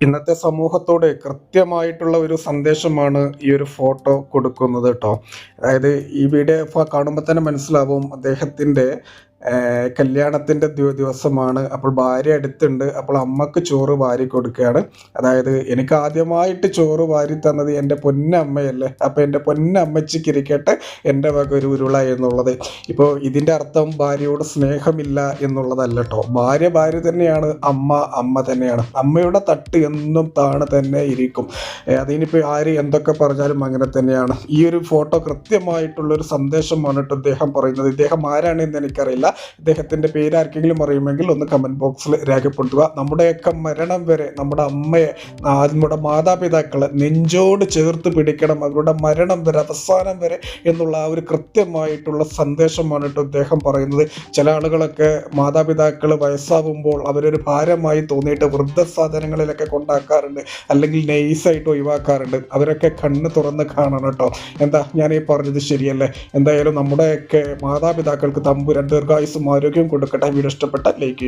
ഇന്നത്തെ സമൂഹത്തോട് കൃത്യമായിട്ടുള്ള ഒരു സന്ദേശമാണ് ഈ ഒരു ഫോട്ടോ കൊടുക്കുന്നത് കേട്ടോ. അതായത് ഈ വീഡിയോ കാണുമ്പോൾ തന്നെ മനസ്സിലാവും അദ്ദേഹത്തിന്റെ കല്യാണത്തിന്റെ ദിവസമാണ്. അപ്പോൾ ഭാര്യ അടുത്തുണ്ട്. അപ്പോൾ അമ്മയ്ക്ക് ചോറ് വാരി കൊടുക്കുകയാണ്. അതായത് എനിക്ക് ആദ്യമായിട്ട് ചോറ് വാരി തന്നത് എന്റെ പൊന്നമ്മയല്ലേ? അപ്പോൾ എന്റെ പൊന്നമ്മച്ചിക്ക് ഇരിക്കട്ടെ എന്റെ വക ഒരു ഉരുള എന്നുള്ളത്. ഇപ്പോൾ ഇതിന്റെ അർത്ഥം ഭാര്യയോട് സ്നേഹമില്ല എന്നുള്ളതല്ല കേട്ടോ. ഭാര്യ ഭാര്യ തന്നെയാണ് അമ്മ അമ്മ തന്നെയാണ്. അമ്മയുടെ തട്ട് എന്നും താണ് തന്നെ ഇരിക്കും. അതിനിപ്പോൾ ആര് എന്തൊക്കെ പറഞ്ഞാലും അങ്ങനെ തന്നെയാണ്. ഈ ഒരു ഫോട്ടോ കൃത്യമായിട്ടുള്ളൊരു സന്ദേശമാണ് കേട്ടോ ഇദ്ദേഹം പറയുന്നത്. ഇദ്ദേഹം ആരാണെന്ന് എനിക്കറിയില്ല. ഇദ്ദേഹത്തിന്റെ പേര് ആർക്കെങ്കിലും അറിയുമെങ്കിൽ ഒന്ന് കമന്റ് ബോക്സിൽ രേഖപ്പെടുത്തുക. നമ്മുടെയൊക്കെ മരണം വരെ നമ്മുടെ അമ്മയെ നമ്മുടെ മാതാപിതാക്കളെ നെഞ്ചോട് ചേർത്ത് പിടിക്കണം. അവരുടെ മരണം വരെ അവസാനം വരെ എന്നുള്ള ആ ഒരു കൃത്യമായിട്ടുള്ള സന്ദേശമാണ് കേട്ടോ അദ്ദേഹം പറയുന്നത്. ചില ആളുകളൊക്കെ മാതാപിതാക്കൾ വയസ്സാവുമ്പോൾ അവരൊരു ഭാരമായി തോന്നിയിട്ട് വൃദ്ധസാധനങ്ങളിലൊക്കെ കൊണ്ടാക്കാറുണ്ട്. അല്ലെങ്കിൽ നൈസായിട്ട് ഒഴിവാക്കാറുണ്ട്. അവരൊക്കെ കണ്ണ് തുറന്ന് കാണണം കേട്ടോ. എന്താ? ഞാൻ ഈ പറഞ്ഞത് ശരിയല്ലേ? എന്തായാലും നമ്മുടെയൊക്കെ മാതാപിതാക്കൾക്ക് തമ്പുരാൻ ദീർഘായുസും ആരോഗ്യം കൊടുക്കട്ടെ. വീഡിയോ ഇഷ്ടപ്പെട്ട ലൈക്ക്